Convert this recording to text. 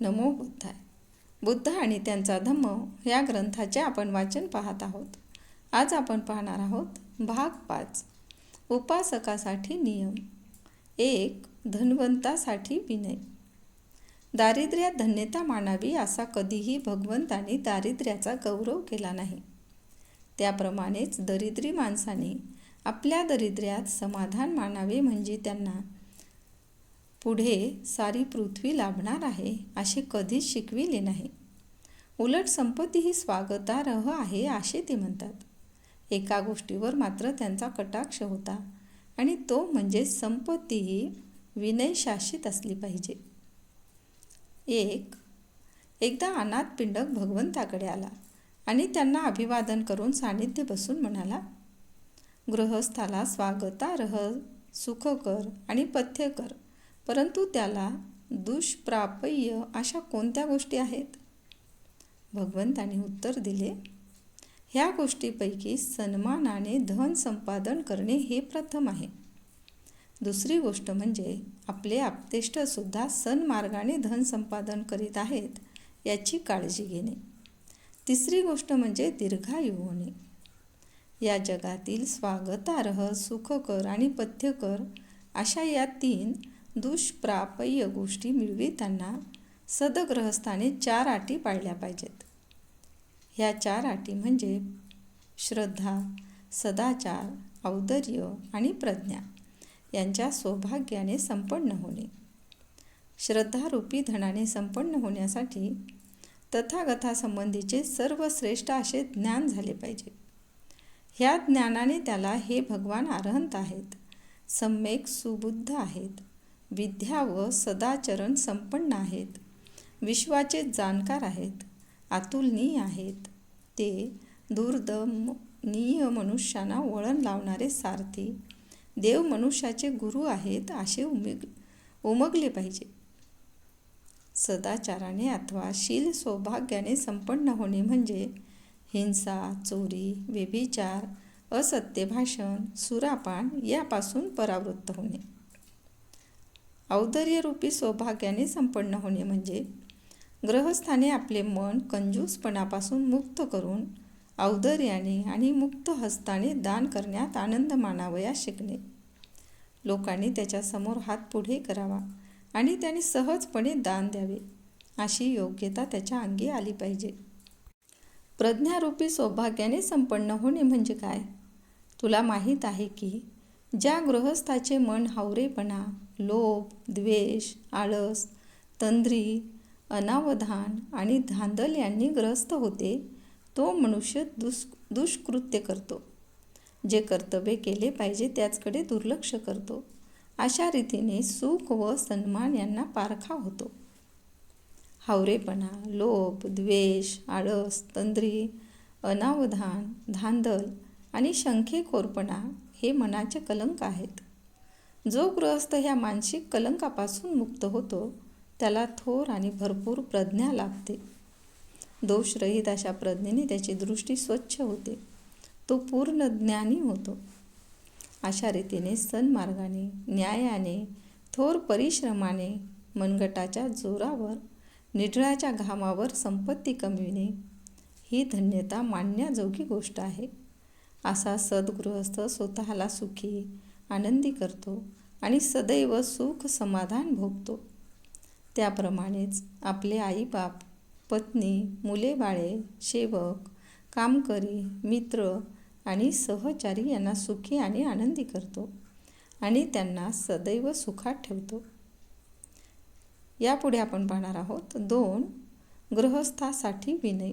नमो बुद्धाय. बुद्ध आणि त्यांचा धम्म या ग्रंथाचे आपण वाचन पाहत आहोत. आज आपण पाहणार आहोत भाग पाच. उपासकासाठी नियम. एक धनवंतासाठी विनय. दारिद्र्यात धन्यता मानावी असा कधीही भगवंताने दारिद्र्याचा गौरव केला नाही. त्याप्रमाणेच दरिद्री माणसाने आपल्या दरिद्र्यात समाधान मानावे म्हणजे त्यांना पुढे सारी पृथ्वी लाभणार आहे असे कधीच शिकविले नाही. उलट संपत्ती ही स्वागतार्ह आहे असे ते म्हणतात. एका गोष्टीवर मात्र त्यांचा कटाक्ष होता आणि तो म्हणजे संपत्ती ही विनयशासित असली पाहिजे. एक एकदा अनाथ पिंडक भगवंताकडे आला आणि त्यांना अभिवादन करून सानिध्य बसून म्हणाला गृहस्थाला स्वागतार्ह सुखकर आणि पथ्य कर परंतु त्याला दुष्प्रापय्य अशा कोणत्या गोष्टी आहेत? भगवंताने उत्तर दिले ह्या गोष्टीपैकी सन्मानाने धन संपादन करणे हे प्रथम आहे. दुसरी गोष्ट म्हणजे आपले आपतेष्टसुद्धा सन्मार्गाने धन संपादन करीत आहेत याची काळजी घेणे. तिसरी गोष्ट म्हणजे दीर्घायू होणे. या जगातील स्वागतार्ह सुखकर आणि पथ्यकर अशा या तीन दुष्प्राप्य गोष्टी मिळविताना सदग्रहस्थाने चार अटी पाळल्या पाहिजेत. ह्या चार अटी म्हणजे श्रद्धा सदाचार औदर्य आणि प्रज्ञा यांच्या सौभाग्याने संपन्न होणे. श्रद्धारूपी धनाने संपन्न होण्यासाठी तथागतासंबंधीचे सर्वश्रेष्ठ असे ज्ञान झाले पाहिजे. ह्या ज्ञानाने त्याला हे भगवान आरहंत आहेत. सम्यक सुबुद्ध आहेत. विद्या व सदाचरण संपन्न आहेत. विश्वाचे जाणकार आहेत. अतुलनीय आहेत. ते दुर्दमनीय मनुष्याना वळण लावणारे सारथी. देव मनुष्याचे गुरु आहेत असे उमेग उमगले पाहिजे. सदाचाराने अथवा शील सौभाग्याने संपन्न होणे म्हणजे हिंसा चोरी व्यभिचार असत्य भाषण सुरापान यापासून परावृत्त होणे. औदर्यरूपी सौभाग्याने संपन्न होणे म्हणजे ग्रहस्थाने आपले मन कंजूसपणापासून मुक्त करून औदर्याने आणि मुक्त हस्ताने दान करण्यात आनंद मानावया शिकणे. लोकांनी त्याच्यासमोर हात पुढे करावा आणि त्याने सहजपणे दान द्यावे अशी योग्यता त्याच्या अंगी आली पाहिजे. प्रज्ञारूपी सौभाग्याने संपन्न होणे म्हणजे काय? तुला माहीत आहे की ज्या गृहस्थाचे मन हावरेपणा लोभ द्वेष आळस तंद्री अनावधान आणि धांदल यांनी ग्रस्त होते तो मनुष्य दुष् दुष्कृत्य करतो. जे कर्तव्य केले पाहिजे त्याचकडे दुर्लक्ष करतो. अशा रीतीने सुख व सन्मान यांना पारखा होतो. हावरेपणा लोभ द्वेष आळस तंद्री अनावधान धांदल आणि शंखेखोरपणा हे मनाचे कलंक आहेत. जो गृहस्थ ह्या मानसिक कलंकापासून मुक्त होतो त्याला थोर आणि भरपूर प्रज्ञा लाभते. दोषरहित अशा प्रज्ञेने त्याची दृष्टी स्वच्छ होते. तो पूर्ण ज्ञानी होतो. अशा रीतीने सन्मार्गाने न्यायाने थोर परिश्रमाने मनगटाच्या जोरावर निढळाच्या घामावर संपत्ती कमविणे ही धन्यता मानण्याजोगी गोष्ट आहे. असा सद्गृहस्थ स्वतःला सुखी आनंदी करतो आणि सदैव सुख समाधान भोगतो. त्याप्रमाणेच आपले आईबाप पत्नी मुले बाळे सेवक कामकरी मित्र आणि सहचारी यांना सुखी आणि आनंदी करतो आणि त्यांना सदैव सुखात ठेवतो. यापुढे आपण पाहणार आहोत दोन गृहस्थासाठी विनय.